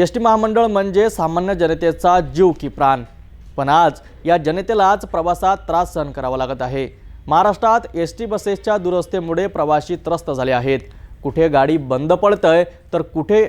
S T महामंडळ म्हणजे सामान्य जनतेचा जीव की प्राण. पण आज या जनतेलाच प्रवासात त्रास सहन करावा लागत आहे. महाराष्ट्रात एस टी बसेसच्या दुरवस्थेमुळे प्रवासी त्रस्त झाले आहेत. कुठे गाडी बंद पडतंय तर कुठे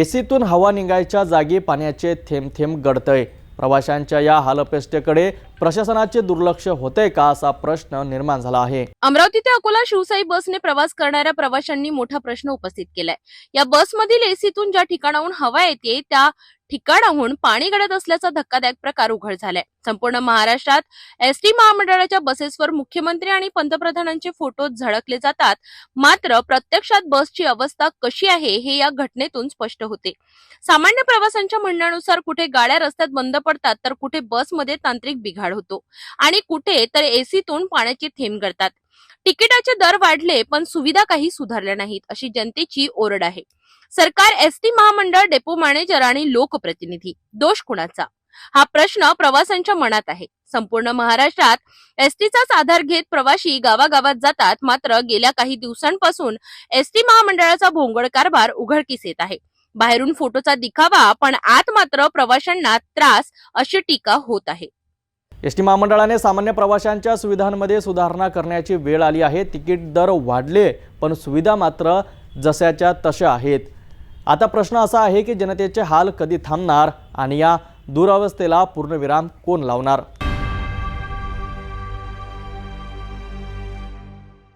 एसीतून हवा निघायच्या जागी पाण्याचे थेंब थेंब गडतंय. प्रवाशांच्या या हालपेष्टेकडे प्रशासनाचे दुर्लक्ष होते का असा प्रश्न निर्माण झाला आहे. अमरावती ते अकोला शिवसाई बसने प्रवास करणाऱ्या प्रवाशांनी मोठा प्रश्न उपस्थित केलाय. या बसमधील एसीतून ज्या ठिकाणाहून हवा येते त्या ठिकाणाहून पाणी गळत असल्याचा धक्कादायक प्रकार उघड झालाय. संपूर्ण महाराष्ट्रात एसटी महामंडळाच्या बसेसवर मुख्यमंत्री आणि पंतप्रधानांचे फोटो झळकले जातात. मात्र प्रत्यक्षात बसची अवस्था कशी आहे हे या घटनेतून स्पष्ट होते. सामान्य प्रवाशांच्या म्हणण्यानुसार कुठे गाड्या रस्त्यात बंद पडतात तर कुठे बसमध्ये तांत्रिक बिघाड होतो. आणि कुठे तर एसीतून पाण्याची थेंब गळतात. तिकिटाचे दर वाढले पण सुविधा काही सुधारल्या नाहीत अशी जनतेची ओरड आहे. सरकार एसटी महामंडळ डेपो मॅनेजर आणि लोकप्रतिनिधी दोष कुणाचा? हा प्रश्न प्रवाशांच्या मनात आहे. संपूर्ण महाराष्ट्रात एसटीचाच आधार घेत प्रवासी गावागावात जातात मात्र गेल्या काही दिवसांपासून एसटी महामंडळाचा भोंगळ कारभार उघडकीस येत आहे. बाहेरून फोटोचा दिखावा पण आत मात्र प्रवाशांना त्रास अशी टीका होत आहे. एस टी महामंडळाने सामान्य प्रवाशांच्या सुविधांमध्ये सुधारणा करण्याची वेळ आली आहे. तिकीट दर वाढले पण सुविधा मात्र जशाच्या तशा आहेत. आता प्रश्न असा आहे की जनतेचे हाल कधी थांबणार आणि या दुरावस्थेला पूर्णविराम कोण लावणार?